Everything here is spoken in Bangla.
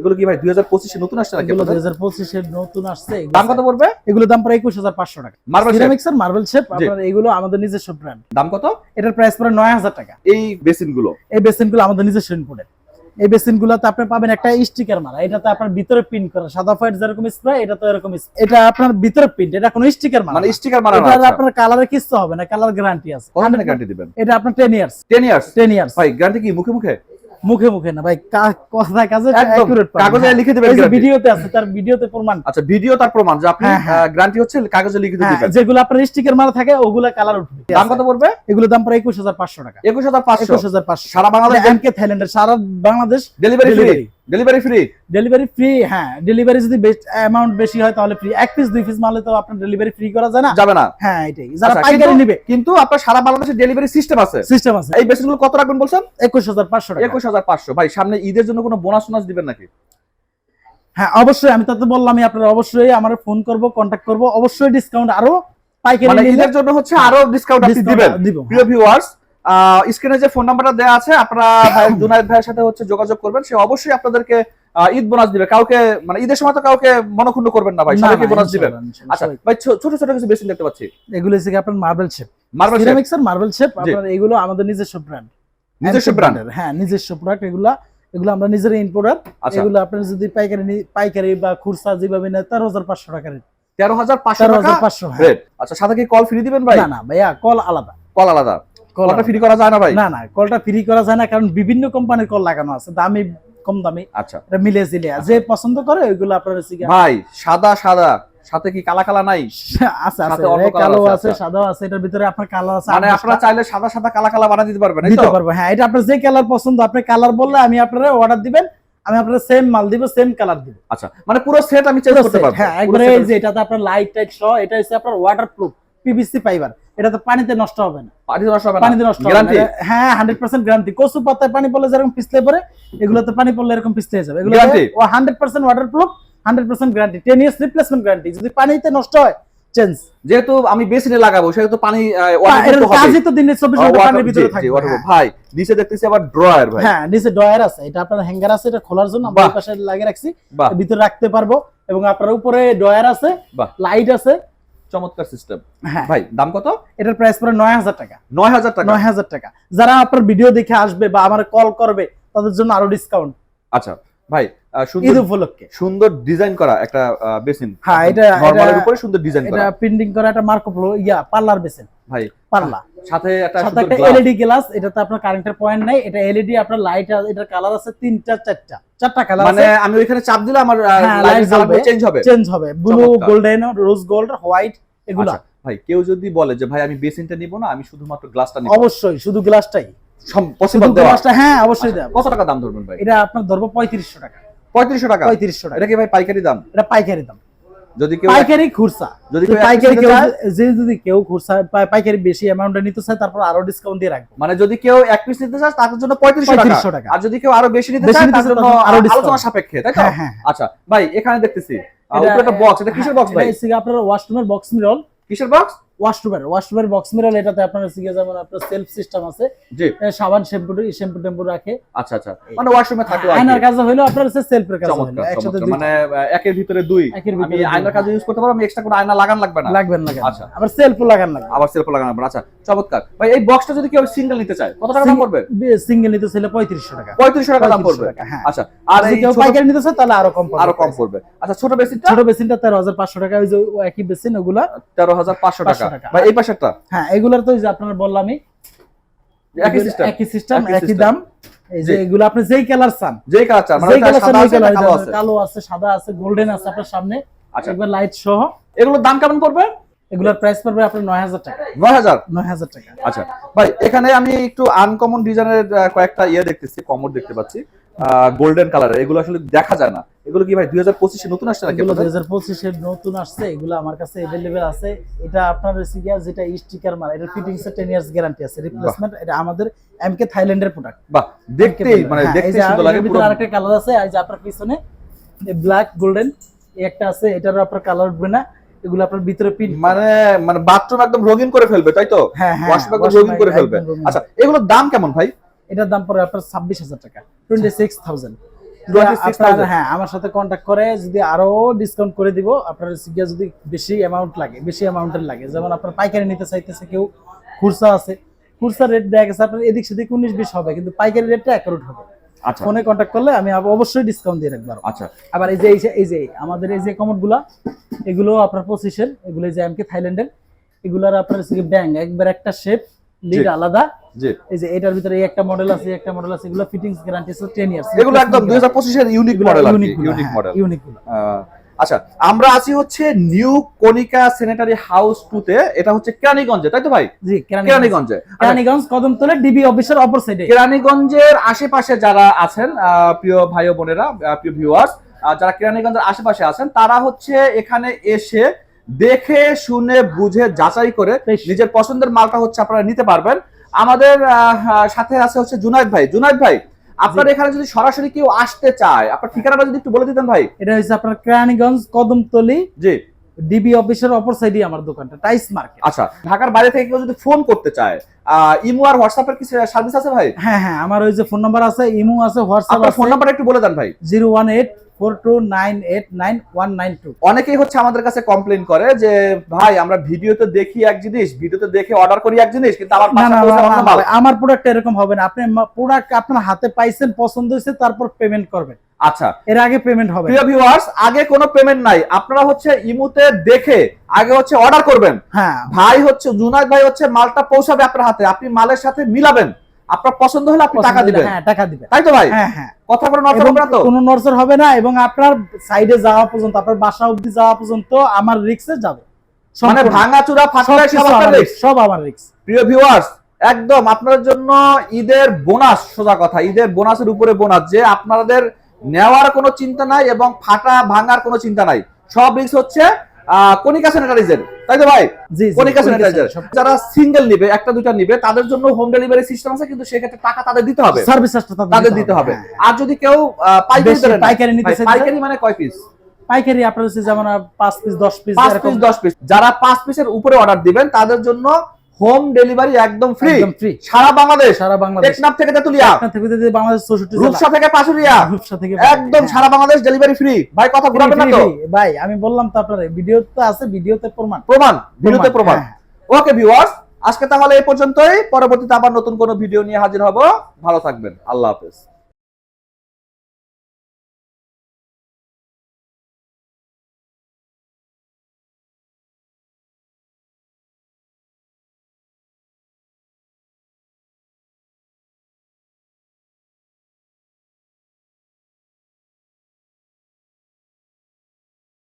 এগুলো কি ভাই দুই হাজার পঁচিশে নতুন আসছে নাকি দুই হাজার পঁচিশের নতুন আসছে দাম কত পড়বে? এগুলো দাম পড়ে একুশ হাজার পাঁচশো টাকা। মার্বেল সিরামিক্সের মার্বেল শেপ আপনার এগুলো আমাদের নিজস্ব ব্র্যান্ড দাম কত? এটার প্রাইস পড়ে নয় হাজার টাকা। এই বেসিনগুলো এই বেসিনগুলো আমাদের নিজস্ব ইনপুটের এই বেসিনগুলোতে আপনি পাবেন একটা স্টিকার মারা এটাতে আপনার ভিতরে প্রিন্ট করা সাদা হোয়াইট যেরকম স্প্রে এটা তো এরকম এটা আপনার ভিতরে প্রিন্ট এটা কোনো স্টিকার মারা মানে স্টিকার মারা এটা আপনার কালারে কিচ্ছু হবে না কালার গ্যারান্টি আছে। কত গ্যারান্টি দিবেন? এটা আপনার ten years ten years ten years ভাই গ্যারান্টি কি মুখে মুখে? মুখে মুখে না ভাই কথা কাজে একদম। কাগজে হ্যাঁ। লিখে দিবেন এই ভিডিওতে আছে তার ভিডিওতে প্রমাণ। আচ্ছা ভিডিও তার প্রমাণ যে আপনি হ্যাঁ, হ্যাঁ। গ্যারান্টি হচ্ছে কাগজে লিখে হ্যাঁ, দিবেন। যেগুলো আপনার স্টিকার মারা থাকে ওগুলো কালার উঠবে। দাম কত পড়বে? এগুলো দাম হাজার পাঁচশো টাকা। একুশ হাজার পাঁচশো। একুশ হাজার পাঁচশো। সারা বাংলাদেশ এমকে থাইল্যান্ডের সারা Bangladesh delivery free. Delivery free delivery free হ্যাঁ। ডেলিভারি যদি অ্যামাউন্ট বেশি হয় তাহলে ফ্রি এক পিস দুই পিস মালে তো আপনার ডেলিভারি ফ্রি করা যায় না? যাবে না। হ্যাঁ এটাই। যারা আচ্ছা, পাইকারি নিবে। কিন্তু আপনার সারা বাংলাদেশে ডেলিভারি সিস্টেম আছে। সিস্টেম আছে। এই বেসিনগুলো কত রাখবেন বলছেন? একুশ হাজার পাঁচশো টাকা। একুশ হাজার পাঁচশো। ভাই সামনে ঈদের জন্য কোনো বোনাস টোনাস দিবেন নাকি? হ্যাঁ অবশ্যই। আমি তাতে বললামই আপনারা অবশ্যই আমার ফোন করব কন্ট্যাক্ট করব। অবশ্যই ডিসকাউন্ট আরও পাইকারি মানে নিলে ঈদের জন্য হচ্ছে আরও ডিসকাউন্ট আপনি দিবেন। দিব প্রিয় ভিউয়ার্স স্ক্রিনে যে ফোন নাম্বারটা দেওয়া আছে আপনারা ভাই জুনায়েদ ভাইয়ের সাথে হচ্ছে যোগাযোগ করবেন। সে অবশ্যই আপনাদেরকে ঈদ বোনাস দিবে। কাউকে মানে ঈদের সময় তো কাউকে মনক্ষুণ্ণ করবেন না ভাই সবাইকে বোনাস দিবেন। আচ্ছা ভাই ছোট ছোট কিছু বেসিন দেখতে পাচ্ছি। এগুলো হচ্ছে আপনার মার্বেল শেপ মার্বেল সিরামিক্সের মার্বেল শেপ আপনার এগুলো আমাদের নিজস্ব ব্র্যান্ড নিজস্ব ব্র্যান্ড হ্যাঁ নিজস্ব প্রোডাক্ট এগুলা এগুলো আমরা নিজের ইম্পোর্টার আচ্ছা। এগুলো আপনার যদি পাইকারি পাইকারি বা খুচরা যেভাবে নেয় তেরো হাজার পাঁচশো টাকা রেট তেরো হাজার পাঁচশো টাকা পাঁচশো হ্যাঁ। আচ্ছা সাথে কি কল ফ্রি দিবেন ভাই? না না ভাইয়া কল আলাদা। কল আলাদা। কলটা ফ্রি করা যায় না ভাই? না না কলটা ফ্রি করা যায় না কারণ বিভিন্ন কোম্পানির কল লাগানো আছে। দামি কম দামি। আচ্ছা। এটা মিলে জিলে। যে পছন্দ করে ওইগুলো আপনার ভাই সাদা সাদা। সাথে কি কালা কালা নাই? আছে আছে। কালো আছে, আছে আচ্ছা। আছে। এটার ভিতরে আপনার কালার আছে। মানে আপনারা চাইলে সাদা সাদা কালা কালা বানিয়ে দিতে পারবেন দিতে পারব। হ্যাঁ এটা আপনার যে কালার পছন্দ আপনি কালার বললে আমি আপনারা অর্ডার দিবেন। আমি আপনার সেম মাল দিব সেম কালার দিব। আচ্ছা মানে পুরো সেট আমি চেঞ্জ করতে পারব। হ্যাঁ একবারে এই যে এটাতে আপনার লাইট টাইট সহ এটা হচ্ছে আপনার ওয়াটার প্রুফ পিভিসি ফাইবার এটা তো পানিতে নষ্ট হবে না। পানি নষ্ট হবে না? পানিতে নষ্ট হবে গ্যারান্টি হ্যাঁ হান্ড্রেড পার্সেন্ট গ্যারান্টি কচু পাতায় পানি পড়লে যেরকম পিছলে পরে এগুলোতে পানি পড়লে এরকম পিছলে যাবে। এগুলো? ও hundred percent waterproof hundred percent guarantee ten years replacement guarantee যদি পানিতে নষ্ট হয় চেঞ্জ যেহেতু আমি বেসিনে লাগাবো সেহেতু পানি এর তো কাজই তো দিনে চব্বিশ আহ, ঘণ্টা পানির ভিতরে থাকবে। waterproof। হ্যাঁ। ভাই নিচে দেখতেছি আবার ড্রয়ার ভাই। হ্যাঁ নিচে ড্রয়ার আছে। এটা আপনার হ্যাঙ্গার আছে এটা খোলার জন্য আমরা পাশে লাগিয়ে রাখছি। ভিতরে রাখতে পারব। এবং আপনার উপরে ড্রয়ার আছে। লাইট আছে চমৎকার সিস্টেম হ্যাঁ। ভাই দাম কত? এটার প্রাইস পড়ে নয় হাজার টাকা। নয় হাজার টাকা? নয় হাজার টাকা। যারা আপনার ভিডিও দেখে আসবে বা আমার কল করবে তাদের জন্য আরও ডিসকাউন্ট আচ্ছা ভাই ঈদ সুন্দর উপলক্ষে। সুন্দর ডিজাইন করা একটা বেসিন হ্যাঁ, এটা- নরমালের উপরে সুন্দর ডিজাইন এটা প্রিন্টিং করা একটা মার্কো ইয়া পার্লার বেসেন ভাই পার্লা সাথে একটা সুন্দর এলইডি গ্লাস এটাতে আপনার কারেন্টের পয়েন্ট নাই এটা এলইডি আপনার লাইট এটার কালার আছে তিনটা চারটা। চারটা কালার মানে আমি ওইখানে চাপ দিলে আমার light জ্বলবে। চেঞ্জ হবে। চেঞ্জ হবে। Blue golden rose gold white এগুলা। আচ্ছা, ভাই কেউ যদি বলে যে ভাই আমি বেসিনটা নিব না আমি শুধুমাত্র গ্লাসটা নিব। অবশ্যই শুধু গ্লাসটাই পসিবল দেওয়া। হ্যাঁ অবশ্যই দেব কত টাকা দাম ধরবেন ভাই? এটা আপনার ধরবো পঁয়ত্রিশশো টাকা। পঁয়ত্রিশশো টাকা। পঁয়ত্রিশশো টাকা। এটা কি ভাই পাইকারি দাম? এটা পাইকারি দাম। যদি কেউ পাইকারি খুরসা। যদি পাইকারি কেউ যে যদি কেউ খুরসা পাইকারি বেশি অ্যামাউন্টে নিতে চায় তারপর আরও ডিসকাউন্ট দিয়ে রাখব। মানে যদি কেউ এক পিস নিতে চায় তার জন্য পঁয়ত্রিশশো টাকা। 3500 টাকা। আর যদি কেউ আরও বেশি নিতে চায় তার জন্য আরও আলোচনা সাপেক্ষে তাই তো? হ্যাঁ হ্যাঁ। আচ্ছা ভাই এখানে দেখতেছি। উপরে একটা বক্স এটা কিসের বক্স ভাই? আপনার ওয়াশরুমের বক্স মিরর কিসের বক্স ওয়াশরুমের ওয়াশরুমের বক্স মিরর এটাতে আপনার যেমন সেলফ সিস্টেম আছে। জি। সাবান শ্যাম্পু শ্যাম্পু টেম্পু রাখে। আচ্ছা আচ্ছা। মানে ওয়াশরুমে থাকল আয়নার কাজে হইল আপনার হচ্ছে সেলফের কাজে চমৎকার একসাথে মানে একের ভিতরে দুই। একের আমি ভিতরে আয়নার কাজে ইউজ করতে পারব আমি এক্সট্রা কোনো আয়না লাগান লাগবে না। লাগবে না আচ্ছা। আবার সেলফও লাগান লাগবে। আবার সেলফ লাগানো লাগবে আচ্ছা চমৎকার। ভাই এই বক্সটা যদি কেউ সিঙ্গেল নিতে চায় কত টাকা দাম পড়বে? সিঙ্গেল নিতে চাইলে পঁয়ত্রিশশো টাকা। পঁয়ত্রিশশো টাকা দাম পড়বে। হ্যাঁ। আচ্ছা আর এই কেউ পাইকারি নিতে চায় তাহলে আরও কম পড়বে। আরও কম পড়বে। আচ্ছা ছোট বেসিনটা ছোট বেসিনটা তেরো হাজার পাঁচশো টাকা ওই যে একই বেসিন ওগুলা তেরো হাজার পাঁচশো টাকা। 500 টাকা। ভাই এই পাশেরটা হ্যাঁ এগুলার তো যে আপনার বললামই। একই সিস্টেম একই সিস্টেম একই দাম। এই যে এগুলো আপনি যেই কালার চান। যেই কালার চান মানে সাদা আছে কালো আছে? কালো আছে সাদা আছে গোল্ডেন আছে আপনার সামনে। আচ্ছা। একবার লাইট সহ। এগুলোর দাম কেমন পড়বে? এগুলোর প্রাইস পড়বে আপনার নয় হাজার টাকা। নয় হাজার? নয় হাজার টাকা। আচ্ছা। ভাই এখানে আমি একটু আনকমন ডিজাইনের কয়েকটা ইয়ে দেখতেছি কমোড দেখতে পাচ্ছি। গোল্ডেন কালারের এগুলো আসলে দেখা যায় না। এগুলো কি ভাই দুই হাজার পঁচিশে নতুন আসছে নাকি দুই হাজার পঁচিশের নতুন আসছে এগুলো আমার কাছে অ্যাভেলেবেল আছে। এটা আপনার হচ্ছে গিয়া যেটা স্টিকার মারা এটা ফিটিংস এর টেন ইয়ার্স গ্যারান্টি আছে। রিপ্লেসমেন্ট এটা আমাদের এমকে থাইল্যান্ডের প্রোডাক্ট বাহ দেখতেই মানে দেখতে সুন্দর লাগে পুরো। আরেকটা কালার আছে এই যে আপনার পিছনে ব্ল্যাক গোল্ডেন একটা আছে এটারও আপনার কালার উঠবে না। এগুলো আপনার ভিতরে পিন মানে মানে বাথরুম একদম রঙিন করে ফেলবে তাই তো? হ্যাঁ হ্যাঁ একদম রঙিন করে ফেলবে। আচ্ছা এগুলোর দাম কেমন ভাই? এটার দাম পড়ে আপনার ছাব্বিশ হাজার টাকা টোয়েন্টি সিক্স থাউজেন্ড হ্যাঁ আমার সাথে কন্ট্যাক্ট করে যদি আরও ডিসকাউন্ট করে দিব আপনার সিগিয়া যদি বেশি অ্যামাউন্ট লাগে বেশি অ্যামাউন্টের লাগে। যেমন আপনার পাইকারি নিতে চাইতেছে কেউ খুরসা আছে। খুরসা রেট দেখা গেছে আপনার এদিক সেদিক উনিশ বিশ হবে কিন্তু পাইকারি রেটটা অ্যাকুরেট হবে। আচ্ছা। ফোনে কন্ট্যাক্ট করলে আমি অবশ্যই ডিসকাউন্ট দিয়ে রাখব আচ্ছা। আবার এই যে এই যে- আমাদের এই যে কমোডগুলা এগুলো আপনার পঁচিশের এগুলো যে এমকে থাইল্যান্ডের এগুলার আপনার ব্যাং একবার একটা শেপ লিড আলাদা। জি। এই যে এটার ভিতরে এই একটা মডেল আছে একটা মডেল আছে এগুলো ফিটিংস গ্যারান্টি আছে 10 ইয়ার্স এগুলো একদম দুই হাজার পঁচিশের unique model unique unique model unique আচ্ছা আমরা আছি হচ্ছে new Konika sanitary house two তে এটা হচ্ছে কেরানীগঞ্জে তাই তো ভাই? জি কেরানীগঞ্জ। কেরানীগঞ্জে। আচ্ছা, কেরানীগঞ্জ কদমতলা ডিবি অফিসের অপর সাইডে কেরানীগঞ্জের আশেপাশে যারা আছেন প্রিয় ভাই ও বোনেরা প্রিয় ভিউয়ার্স যারা কেরানীগঞ্জের আশেপাশে আছেন তারা হচ্ছে এখানে এসে দেখে শুনে বুঝে যাচাই করে নিজের পছন্দের মালটা হচ্ছে আপনারা নিতে পারবেন। আমাদের সাথে আছে হচ্ছে জুনাইদ ভাই। জুনাইদ ভাই আপনার এখানে যদি সরাসরি কেউ আসতে চায় আপনার ঠিকানাটা যদি একটু বলে দিতেন ভাই। এটা হচ্ছে আপনার কেরানীগঞ্জ কদমতলি জি। ডিবি অফিসের অপর সাইডে আমার দোকানটা টাইস মার্কেট। আচ্ছা ঢাকার বাইরে থেকে কেউ যদি ফোন করতে চায় ইমো আর হোয়াটসঅ্যাপের কি সার্ভিস আছে ভাই? হ্যাঁ হ্যাঁ আমার ওই যে ফোন নাম্বার আছে ইমো আছে হোয়াটসঅ্যাপ আছে। ফোন নাম্বার একটু বলে দেন ভাই। জিরো ওয়ান এইট অনেকেই হচ্ছে আমাদের কাছে কমপ্লেন করে যে ভাই আমরা ভিডিওতে দেখি এক জিনিস ভিডিওতে দেখে অর্ডার করি এক জিনিস কিন্তু আমার আমার প্রোডাক্ট এরকম হবে না। আপনি প্রোডাক্ট আপনার হাতে পাইছেন পছন্দ হয়েছে তারপর পেমেন্ট করবেন। আচ্ছা। এর আগে পেমেন্ট হবে। প্রিয় ভিউয়ার্স আগে কোনো পেমেন্ট নাই। আপনারা হচ্ছে ইমুতে দেখে আগে হচ্ছে অর্ডার করবেন। হ্যাঁ। ভাই হচ্ছে জুনাদ ভাই হচ্ছে মালটা পৌঁছাবে আপনার হাতে। আপনি মালের সাথে মিলাবেন। আপনার পছন্দ হলে আপনি টাকা দিবেন। হ্যাঁ টাকা দিবেন। তাই তো ভাই? হ্যাঁ হ্যাঁ। কথা বলে হবে না তো? কোনো নড়চড় হবে না এবং আপনার সাইডে যাওয়া পর্যন্ত আপনার বাসা অবধি যাওয়া পর্যন্ত আমার রিক্সে যাবে। মানে ভাঙা চূড়া ফাটলে সব আমার আপনার সব আমার রিক্স প্রিয় ভিউয়ার্স একদম আপনাদের জন্য ঈদের বোনাস সোজা কথা ঈদের বোনাসের উপরে বোনাস যে আপনাদের নেওয়ার কোনো চিন্তা নাই এবং ফাটা ভাঙার কোনো চিন্তা নাই। সব রিস্ক হচ্ছে কণিকা স্যানিটাইজার তাই তো ভাই? জি স্যানিটাইজার যারা সিঙ্গেল নিবে একটা দুইটা নিবে তাদের জন্য হোম ডেলিভারি সিস্টেম আছে কিন্তু সেক্ষেত্রে টাকা তাদের দিতে হবে। সার্ভিস চার্জটা তাদের দিতে হবে হ্যাঁ। আর যদি কেউ পাইকারি পাইকারি নিতে পাইকারি মানে কয় পিস পাইকারি আপনার হচ্ছে যেমন পাঁচ পিস দশ পিস পাঁচ পিস দশ পিস যারা পাঁচ পিসের উপরে অর্ডার দিবেন তাদের জন্য হোম ডেলিভারি একদম ফ্রি একদম ফ্রি সারা বাংলাদেশ। সারা বাংলাদেশ। টেকনাফ থেকে তেতুলিয়া। টেকনাফ থেকে তেতুলিয়া বাংলাদেশ চৌষট্টি জেলা। রূপসা থেকে পাশুরিয়া। রূপসা থেকে একদম হ্যাঁ। সারা বাংলাদেশ ডেলিভারি ফ্রি ভাই কথা ঘুরাবেন না তো? ভাই আমি বললাম তো আপনার ভিডিও তো আছে ভিডিওতে প্রমাণ। প্রমাণ ভিডিওতে প্রমাণ হ্যাঁ। ওকে ভিউয়ার্স আজকে তাহলে এই পর্যন্তই। পরবর্তীতে আবার নতুন কোন ভিডিও নিয়ে হাজির হব। ভালো থাকবেন। আল্লাহ হাফেজ।